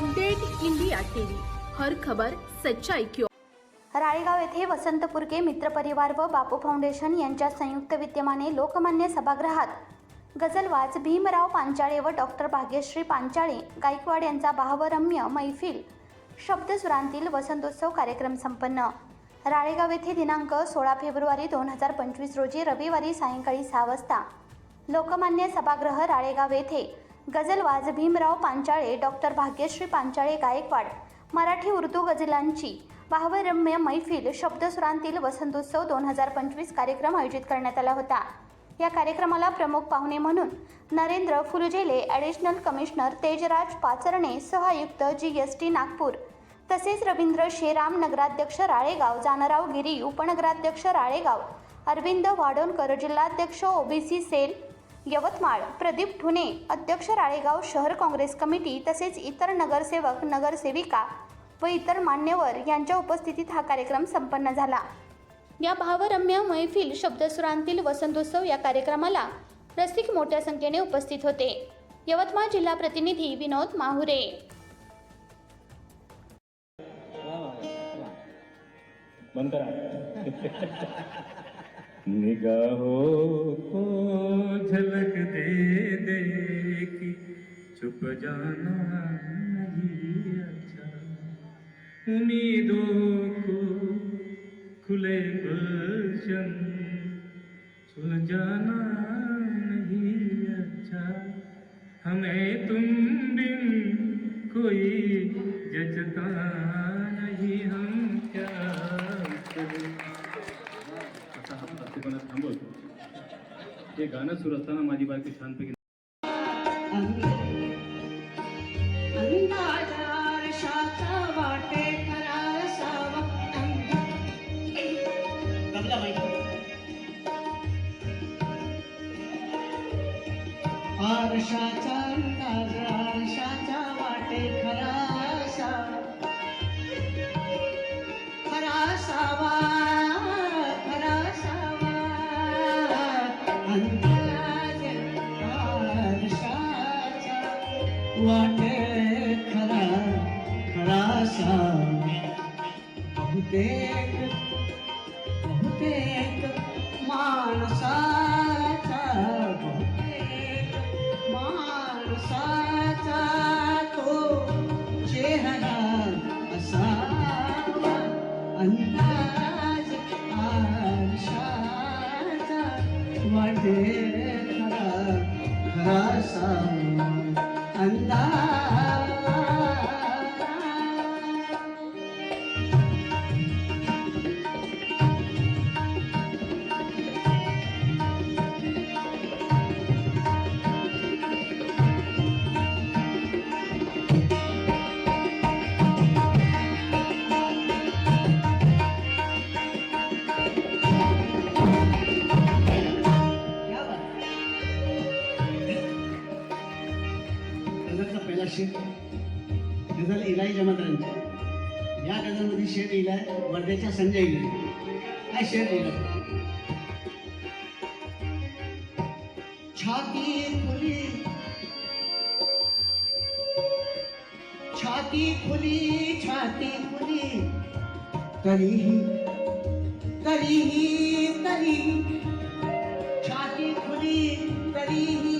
Update India TV. हर खबर सच्चाई क्यों राळेगाव येथे वसंतपुरके मित्रपरिवार व बापू फाउंडेशन यांच्या संयुक्त विद्यमाने लोकमान्य सभागृहात. गझलवाज भीमराव पांचाळे व डॉक्टर भाग्यश्री पांचाळे गायकवाड यांचा भावरम्य मैफिल. शब्दसुरांतील वसंतोत्सव कार्यक्रम संपन्न. राळेगाव येथे दिनांक सोळा फेब्रुवारी दोन हजार पंचवीस रोजी रविवारी सायंकाळी सहा वाजता. लोकमान्य सभागृह राळेगाव येथे गझलवाज भीमराव पांचाळे डॉक्टर भाग्यश्री पांचाळे गायकवाड. मराठी उर्दू गझलांची भावरम्य मैफिल शब्दसुरांतील वसंतोत्सव दोन हजार पंचवीस कार्यक्रम आयोजित करण्यात आला होता. या कार्यक्रमाला प्रमुख पाहुणे म्हणून नरेंद्र फुलझेले ॲडिशनल कमिशनर तेजराज पाचरणे सहआयुक्त जी एस टी नागपूर. तसेच रवींद्र शेराम नगराध्यक्ष राळेगाव जानराव गिरी उपनगराध्यक्ष राळेगाव. अरविंद वाडोणकर जिल्हाध्यक्ष ओबीसी सेल यवतमाळ प्रदीप ठुणे अध्यक्ष राळेगाव शहर काँग्रेस कमिटी तसेच इतर नगरसेवक नगरसेविका व इतर मान्यवर यांच्या उपस्थितीत हा कार्यक्रम संपन्न झाला. या भावरम्य मैफिल शब्दसुरांतील वसंतोत्सव या कार्यक्रमाला रसिक मोठ्या संख्येने उपस्थित होते. यवतमाळ जिल्हा प्रतिनिधी विनोद माहुरे. बंद करा. निगाहों को झलक दे दे कि छुप जाना नहीं अच्छा। उम्मीदों को खुले गुलशन सुलझाना नहीं अच्छा। हमें तुम बिन कोई जचता नहीं। हे गाणं सुरू असताना माझी बायको छानपैकी आरशाचा खरा असावा बहुतेक बहुतेक गझल इलाई जमादारांची या गझलमध्ये शेर लिहिलाय वर्ध्याच्या संजय लिहिलाय काय शेर लिहिला छाती खुली. छाती खुली छाती खुली. तरीही तरीही तरीही. छाती खुली तरीही.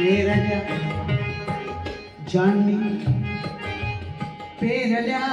पेरल्या ज्यांनी पेरल्या